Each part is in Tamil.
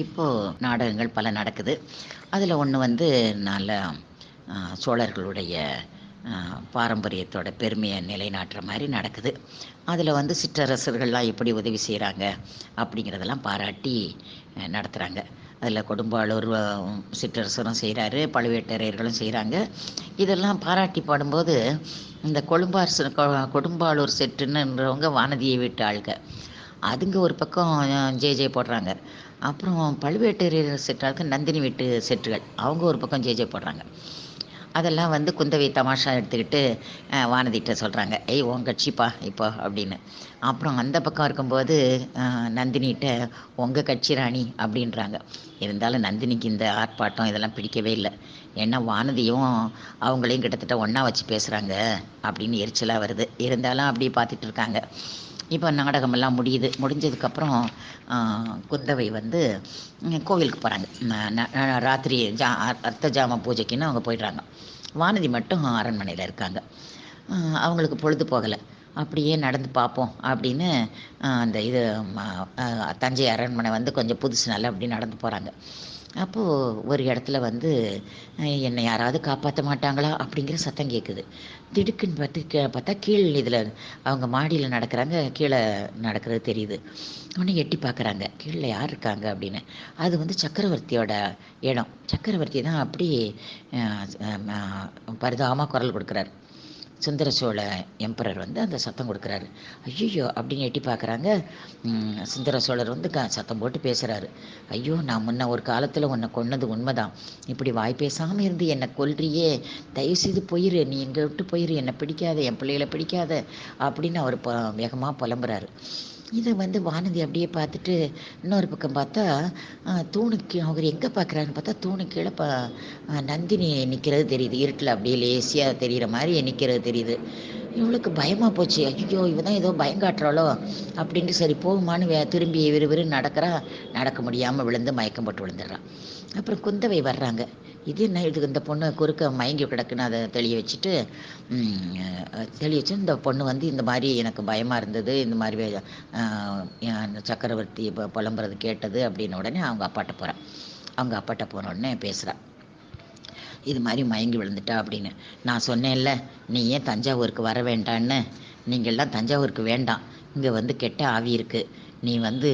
இப்போது நாடகங்கள் பல நடக்குது. அதில் ஒன்று வந்து நல்ல சோழர்களுடைய பாரம்பரியத்தோட பெருமையை நிலைநாட்டுற மாதிரி நடக்குது. அதில் வந்து சிற்றரசர்கள்லாம் எப்படி உதவி செய்கிறாங்க அப்படிங்கிறதெல்லாம் பாராட்டி நடத்துகிறாங்க அதில் கொடும்பாளூர் சிற்றரசரும் செய்கிறாரு பழுவேட்டரையர்களும் செய்கிறாங்க இதெல்லாம் பாராட்டி பாடும்போது இந்த கொழும்பார் கொடும்பாளூர் செட்டுன்னுன்றவங்க வானதியை விட்டு ஆளுங்க அதுங்க ஒரு பக்கம் ஜே ஜே போடுறாங்க. அப்புறம் பழுவேட்டரையர் செட்டாளுக்கு நந்தினி வீட்டு செற்றுகள். அவங்க ஒரு பக்கம் ஜேஜே போடுறாங்க. அதெல்லாம் வந்து குந்தவை தமாஷா எடுத்துக்கிட்டு வானதிட்ட சொல்கிறாங்க ஏய் உன் கட்சிப்பா இப்போ அப்படின்னு. அப்புறம் அந்த பக்கம் இருக்கும்போது நந்தினிகிட்ட உங்கள் கட்சி ராணி அப்படின்றாங்க. இருந்தாலும் நந்தினிக்கு இந்த ஆர்ப்பாட்டம் இதெல்லாம் பிடிக்கவே இல்லை. ஏன்னா வானதியும் அவங்களையும் கிட்டத்தட்ட ஒன்றா வச்சு பேசுகிறாங்க அப்படின்னு எரிச்சலாக வருது. இருந்தாலும் அப்படியே பார்த்துட்டு இருக்காங்க. இப்போ நாடகமெல்லாம் முடியுது. முடிஞ்சதுக்கப்புறம் குந்தவை வந்து கோவிலுக்கு போகிறாங்க ராத்திரி ஜா அர்த்த ஜாம பூஜைக்குன்னு அவங்க போயிடுறாங்க. வானதி மட்டும் அரண்மனையில் இருக்காங்க. அவங்களுக்கு பொழுது போகலை. அப்படியே நடந்து பார்ப்போம் அப்படின்னு அந்த இது தஞ்சை அரண்மனை வந்து கொஞ்சம் புதுசு நல்லா அப்படி நடந்து போகிறாங்க அப்போது ஒரு இடத்துல வந்து என்னை யாராவது காப்பாற்ற மாட்டாங்களா? அப்படிங்கிற சத்தம் கேட்குது திடுக்குன்னு பார்த்து கே பார்த்தா கீழ் இதில் அவங்க மாடியில் நடக்கிறாங்க. கீழே நடக்கிறது தெரியுது. உடனே எட்டி பார்க்குறாங்க கீழே யார் இருக்காங்க அப்படின்னு. அது வந்து சக்கரவர்த்தியோட இடம். சக்கரவர்த்தி தான் அப்படி பரிதாபமாக குரல் கொடுக்குறாரு. சுந்தர சோழ எம்பரர் வந்து அந்த சத்தம் கொடுக்குறாரு. ஐயோ அப்படின்னு எட்டி பார்க்குறாங்க. சுந்தர சோழர் வந்து க சத்தம் போட்டு பேசுகிறாரு ஐயோ நான் முன்ன ஒரு காலத்தில் உன்னை கொன்னது உண்மைதான். இப்படி வாய் பேசாமல் இருந்து என்னை கொல்றியே. தயவுசெய்து போயிரு. நீ எங்கே விட்டு போயிரு. என்னை பிடிக்காத. என் பிள்ளைகளை பிடிக்காத. அப்படின்னு அவர் வேகமாக புலம்புறாரு. இதை வந்து வானதி அப்படியே பார்த்துட்டு இன்னொரு பக்கம் பார்த்தா தூணுக்கு அவர் எங்கே பார்க்குறாருன்னு பார்த்தா தூணு கீழே பா நந்தினி நிற்கிறது தெரியுது. இருட்டில் அப்படியே லேசியாக தெரிகிற மாதிரி நிற்கிறது தெரியுது. இவளுக்கு பயமாக போச்சு. ஐயோ இவ தான் ஏதோ பயங்காட்டுறாளோ அப்படின்ட்டு சரி போகுமான்னு வே திரும்பி விறுவிறு நடக்கிறா. நடக்க முடியாமல் விழுந்து மயக்கம் போட்டு விழுந்துடுறான் அப்புறம் குந்தவை வர்றாங்க. இது என்ன இதுக்கு இந்த பொண்ணு குறுக்க மயங்கி கிடக்குன்னு அதை தெளிய வச்சுட்டு தெளிய வச்சு இந்த பொண்ணு வந்து இந்த மாதிரி எனக்கு பயமாக இருந்தது இந்த மாதிரி சக்கரவர்த்தி புலம்புறது கேட்டது அப்படின்ன உடனே அவங்க அப்பாட்ட போகிறான் அவங்க அப்பாட்ட போன உடனே பேசுகிறான் இது மாதிரி மயங்கி விழுந்துட்டா அப்படின்னு. நான் சொன்னேன்ல நீ ஏன் தஞ்சாவூருக்கு வர வேண்டான்னு? நீங்கள்லாம் தஞ்சாவூருக்கு வேண்டாம். இங்கே வந்து கெட்ட ஆவி இருக்குது நீ வந்து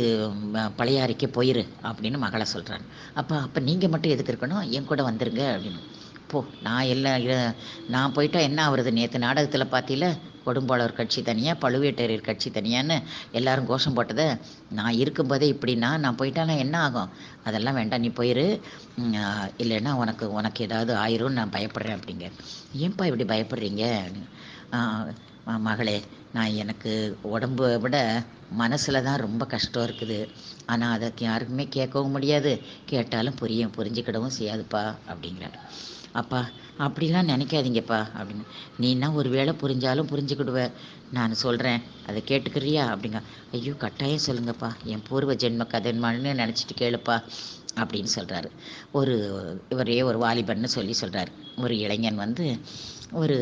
பழையாறைக்கு போயிரு அப்படின்னு மகளை சொல்கிறான் அப்போ அப்போ நீங்கள் மட்டும் எதுக்கு இருக்கணும்? என் கூட வந்துருங்க அப்படின்னு. போ நான் எல்லாம் நான் போயிட்டா என்ன ஆகுறது நேற்று நாடகத்தில் பார்த்தீங்கள கொடும்பாளர் கட்சி தனியாக பழுவேட்டரையர் கட்சி தனியான்னு எல்லாரும் கோஷம் போட்டதை நான் இருக்கும்போதே இப்படின்னா நான் போயிட்டானா என்ன ஆகும்? அதெல்லாம் வேண்டாம் நீ போயிரு. இல்லைன்னா உனக்கு உனக்கு ஏதாவது ஆயிரும்னு நான் பயப்படுறேன் அப்படிங்க. ஏன்பா இப்படி பயப்படுறீங்க? மகளே நான் எனக்கு உடம்பை விட மனசில் தான் ரொம்ப கஷ்டம் இருக்குது. ஆனால் அதை யாருக்குமே கேட்கவும் முடியாது. கேட்டாலும் புரியும் புரிஞ்சுக்கிடவும் செய்யாதுப்பா அப்படிங்கிறார். அப்பா அப்படிலாம் நினைக்காதீங்கப்பா அப்படின்னு. நீனா ஒரு வேளை புரிஞ்சாலும் புரிஞ்சுக்கிடுவ. நான் சொல்கிறேன் அதை கேட்டுக்கிறியா அப்படிங்க. ஐயோ கட்டாயம் சொல்லுங்கப்பா என் பூர்வ ஜென்ம கதன்மான்னு நினச்சிட்டு கேளுப்பா அப்படின்னு சொல்கிறாரு ஒரு இவரே ஒரு வாலிபன்னு சொல்லி சொல்கிறார் ஒரு இளைஞன் வந்து ஒரு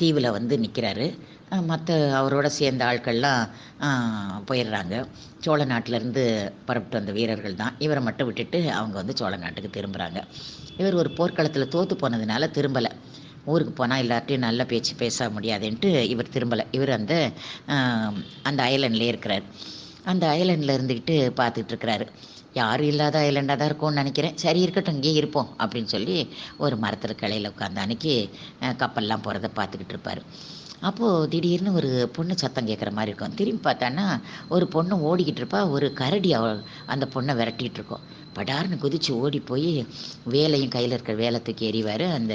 தீவில் வந்து நிற்கிறாரு மற்ற அவரோட சேர்ந்த ஆட்கள்லாம் போயிடுறாங்க. சோழ நாட்டிலேருந்து புறப்பட்டு வந்த வீரர்கள் தான். இவரை மட்டும் விட்டுட்டு அவங்க வந்து சோழ நாட்டுக்கு திரும்புகிறாங்க இவர் ஒரு போர்க்களத்தில் தோற்று போனதுனால திரும்பலை. ஊருக்கு போனால் எல்லார்ட்டையும் நல்ல பேச்சு பேச முடியாதுன்ட்டு இவர் திரும்பலை. இவர் அந்த அந்த ஐலண்ட்லேயே இருக்கிறார். அந்த ஐலண்டில் இருந்துக்கிட்டு பார்த்துட்டு இருக்கிறாரு. யாரும் இல்லாத ஐலண்டாக தான் இருக்கும்னு நினைக்கிறேன். சரி இருக்கட்டும் இங்கேயே இருப்போம் அப்படின்னு சொல்லி ஒரு மரத்தில் கிளையில் உட்காந்து அன்னைக்கு கப்பல்லாம் போகிறத பார்த்துக்கிட்டு இருப்பார். அப்போது திடீர்னு ஒரு பொண்ணு சத்தம் கேட்குற மாதிரி இருக்கும். திரும்பி பார்த்தான்னா ஒரு பொண்ணு ஓடிக்கிட்டு இருப்பா. ஒரு கரடி அவ அந்த பொண்ணை விரட்டிகிட்டு இருக்கோம். படார்னு குதித்து ஓடி போய் வேலையும் கையில் இருக்கிற வேலை தூக்கி எறிவார் அந்த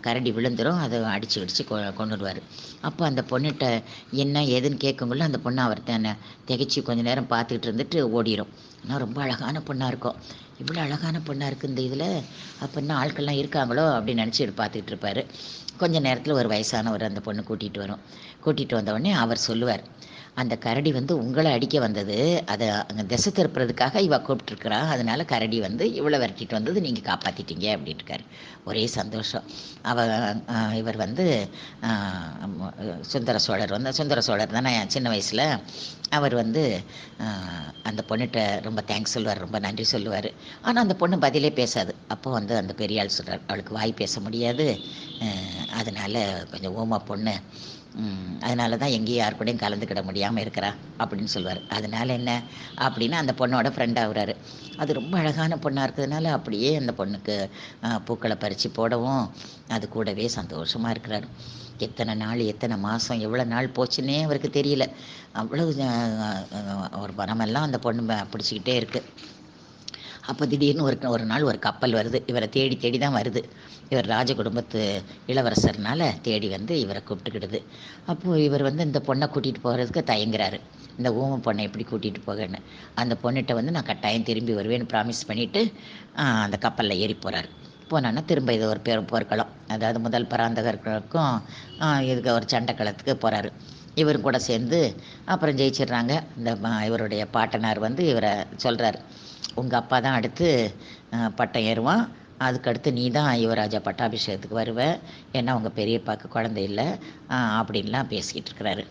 கரடி விழுந்துடும் அதை அடித்து அடித்து கொ கொண்டுடுவார் அப்போ அந்த பொண்ணுகிட்ட என்ன ஏதுன்னு கேட்கும்போது அந்த பொண்ணை அவர் தானே திகைச்சி கொஞ்சம் நேரம் பார்த்துக்கிட்டு இருந்துட்டு ஓடிடும் ஆனால் ரொம்ப அழகான பொண்ணாக இருக்கும் இவ்வளோ அழகான பொண்ணாக இருக்குது இந்த இதில். அப்போ இன்னும் ஆட்கள்லாம் இருக்காங்களோ? அப்படின்னு நினச்சிட்டு பார்த்துக்கிட்டு இருப்பார். கொஞ்ச நேரத்தில் ஒரு வயசானவர் அந்த பொண்ணு கூட்டிகிட்டு வரும். கூட்டிகிட்டு வந்தவுடனே அவர் சொல்லுவார் அந்த கரடி வந்து உங்களை அடிக்க வந்தது. அதை அங்கே திசை திருப்புறதுக்காக இவ கூப்பிட்டுருக்குறா. அதனால கரடி வந்து இவ்வளோ விரட்டிட்டு வந்தது நீங்கள் காப்பாற்றிட்டீங்க அப்படின்ட்டுருக்காரு. ஒரே சந்தோஷம். அவ இவர் வந்து சுந்தர சோழர் வந்து சுந்தர சோழர் தானே சின்ன வயசில். அவர் வந்து அந்த பொண்ணுகிட்ட ரொம்ப தேங்க்ஸ் சொல்லுவார் ரொம்ப நன்றி சொல்லுவார். ஆனால் அந்த பொண்ணு பதிலே பேசாது. அப்போ வந்து அந்த பெரியாள் சொல்கிறார் அவளுக்கு வாய் பேச முடியாது. அதனால் கொஞ்சம் ஓமா பொண்ணு. அதனால தான் எங்கேயும் யார் கூடயும் கலந்துக்கிட முடியாமல் இருக்கிறா அப்படின்னு சொல்லுவார். அதனால் என்ன? அப்படின்னு அந்த பொண்ணோட ஃப்ரெண்ட் ஆகுறாரு. அது ரொம்ப அழகான பொண்ணாக இருக்கிறதுனால அப்படியே அந்த பொண்ணுக்கு பூக்களை பறித்து போடவும் அது கூடவே சந்தோஷமாக இருக்கிறாரு. எத்தனை நாள் எத்தனை மாதம் எவ்வளோ நாள் போச்சுன்னே அவருக்கு தெரியல. அவ்வளவு ஒரு மனமெல்லாம் அந்த பொண்ணு பிடிச்சிக்கிட்டே இருக்குது அப்போ திடீர்னு ஒரு ஒரு நாள் ஒரு கப்பல் வருது. இவரை தேடி தேடி தான் வருது. இவர் ராஜ குடும்பத்து இளவரசர்னால தேடி வந்து இவரை கூப்பிட்டுக்கிடுது. அப்போது இவர் வந்து இந்த பொண்ணை கூட்டிகிட்டு போகிறதுக்கு தயங்குறாரு. இந்த ஊம பொண்ணை எப்படி கூட்டிகிட்டு போகன்னு. அந்த பொண்ணுகிட்ட வந்து நான் கட்டாயம் திரும்பி வருவேன்னு ப்ராமிஸ் பண்ணிவிட்டு அந்த கப்பலில் ஏறி போகிறாரு போனான்னா திரும்ப இது ஒரு பேர் போர்க்களம். அதாவது முதல் பராந்தகர்களுக்கும் இதுக்கு ஒரு சண்டை களத்துக்கு போகிறாரு இவரும் கூட சேர்ந்து அப்புறம் ஜெயிச்சிடுறாங்க. இந்த இவருடைய பாட்டனார் வந்து இவரை சொல்கிறார் உங்கள் அப்பா தான் அடுத்து பட்டம் ஏறுவான். அதுக்கடுத்து நீ தான் யுவராஜா பட்டாபிஷேகத்துக்கு வருவ. ஏன்னா உங்கள் பெரியப்பாவுக்கு குழந்தை இல்லை. அப்படின்லாம் பேசிக்கிட்டு இருக்கிறாரு.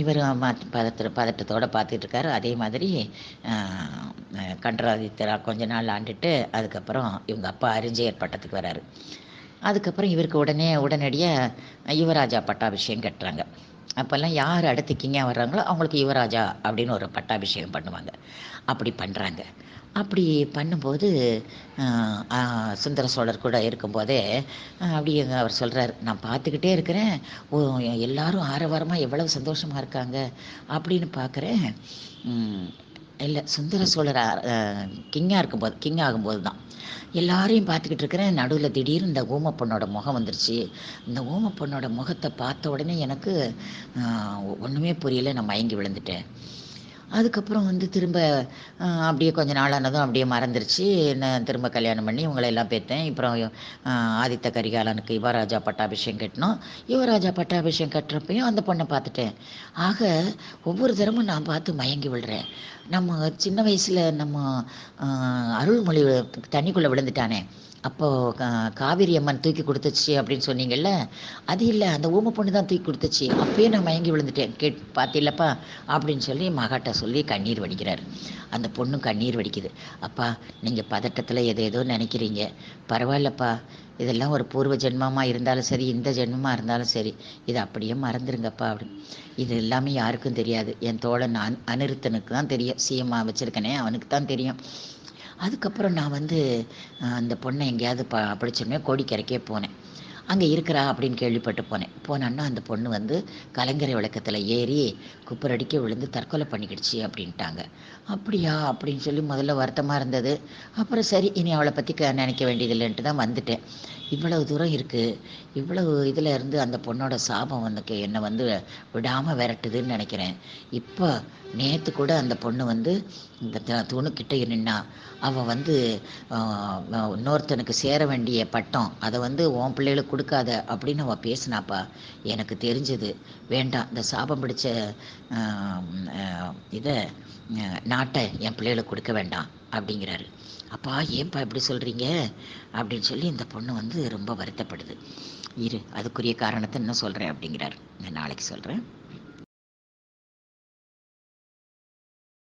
இவர் பதத்திர பதட்டத்தோடு பார்த்துட்டு இருக்காரு. அதே மாதிரி கண்டராதித்தரா கொஞ்ச நாள் ஆண்டுட்டு அதுக்கப்புறம் இவங்க அப்பா அரிஞ்சயர் பட்டத்துக்கு வராரு. அதுக்கப்புறம் இவருக்கு உடனே உடனடியாக யுவராஜா பட்டாபிஷேகம் கட்டுறாங்க. அப்போல்லாம் யார் அடுத்து கிங்காக வர்றாங்களோ அவங்களுக்கு யுவராஜா அப்படின்னு ஒரு பட்டாபிஷேகம் பண்ணுவாங்க. அப்படி பண்ணுறாங்க அப்படி பண்ணும்போது சுந்தர சோழர் கூட இருக்கும்போதே அப்படி அவர் சொல்கிறார் நான் பார்த்துக்கிட்டே இருக்கிறேன். ஓ எல்லாரும் ஆரவாரமாக எவ்வளவு சந்தோஷமாக இருக்காங்க. அப்படின்னு பார்க்குறேன். இல்லை சுந்தர சோழர் கிங்காக இருக்கும்போது கிங் ஆகும்போது தான். எல்லாரையும் பார்த்துக்கிட்டு இருக்கிறேன். நடுவில் திடீர்னு இந்த ஊம பொண்ணோட முகம் வந்துருச்சு. இந்த ஊம பொண்ணோட முகத்தை பார்த்த உடனே எனக்கு ஒன்றுமே புரியல. நான் மயங்கி விழுந்துட்டேன். அதுக்கப்புறம் வந்து திரும்ப அப்படியே கொஞ்ச நாளானதும் அப்படியே மறந்துருச்சு. நான் திரும்ப கல்யாணம் பண்ணி இவங்களை எல்லாம் பெற்றேன். அப்புறம் ஆதித்த கரிகாலனுக்கு யுவராஜா பட்டாபிஷேகம் கட்டினோம். யுவராஜா பட்டாபிஷேகம் கட்டுறப்பையும் அந்த பொண்ணை பார்த்துட்டேன். ஆக ஒவ்வொரு தரமும் நான் பார்த்து மயங்கி விழுறேன். நம்ம சின்ன வயசில் நம்ம அருள்மொழி தண்ணிக்குள்ளே விழுந்துட்டானே. அப்போ கா- காவிரி அம்மன் தூக்கி கொடுத்துச்சு அப்படின்னு சொன்னீங்கல்ல அது இல்லை அந்த ஊமை பொண்ணு தான் தூக்கி கொடுத்துச்சு. அப்பயே நான் மயங்கி விழுந்துட்டேன். கேட் பார்த்தீங்களப்பா அப்படின்னு சொல்லி மகாட்ட சொல்லி கண்ணீர் வடிக்கிறார். அந்த பொண்ணும் கண்ணீர் வடிக்குது. அப்பா நீங்கள் பதட்டத்தில் எது ஏதோ நினைக்கிறீங்க. பரவாயில்லப்பா. இதெல்லாம் ஒரு பூர்வ ஜென்மமாக இருந்தாலும் சரி இந்த ஜென்மமாக இருந்தாலும் சரி. இது அப்படியே மறந்துருங்கப்பா அப்படின்னு. இது எல்லாமே யாருக்கும் தெரியாது. என் தோழன் அன் அனிருத்தனுக்கு தான் தெரியும். சிஎம்மா வச்சுருக்கனே அவனுக்கு தான் தெரியும். அதுக்கப்புறம் நான் வந்து அந்த பொண்ணை எங்கேயாவது ப பிடிச்சோமே கோடிக்கரைக்கே போனேன். அங்கே இருக்கிறா அப்படின்னு கேள்விப்பட்டு போனேன். போனேன்னா அந்த பொண்ணு வந்து கலைஞரை விளக்கத்தில் ஏறி குப்பரடிக்க விழுந்து தற்கொலை பண்ணிக்கிடுச்சு அப்படின்ட்டாங்க. அப்படியா? அப்படின்னு சொல்லி முதல்ல வருத்தமாக இருந்தது. அப்புறம் சரி இனி அவளை பற்றி நினைக்க வேண்டியதில்லைன்ட்டு தான் வந்துட்டேன். இவ்வளவு தூரம் இருக்குது இவ்வளவு இதில் இருந்து அந்த பொண்ணோட சாபம் வந்து என்னை வந்து விடாமல் விரட்டுதுன்னு நினைக்கிறேன். இப்போ நேற்று கூட அந்த பொண்ணு வந்து இந்த த- நின்னா அவள் வந்து இன்னொருத்தனுக்கு சேர வேண்டிய பட்டம் அதை வந்து உன் பிள்ளைகளுக்கு கொடுக்காத அப்படின்னு அவள் பேசினாப்பா. எனக்கு தெரிஞ்சது. வேண்டாம். இந்த சாபம் பிடிச்ச இதை நாட்டை என் பிள்ளைகளுக்கு கொடுக்க வேண்டாம் அப்படிங்கிறாரு. அப்பா ஏன்பா இப்படி சொல்கிறீங்க அப்படின்னு சொல்லி இந்த பொண்ணு வந்து ரொம்ப வருத்தப்படுது. இரு அதுக்குரிய காரணத்தை இன்னும் சொல்கிறேன் அப்படிங்கிறாரு. நான் நாளைக்கு சொல்கிறேன்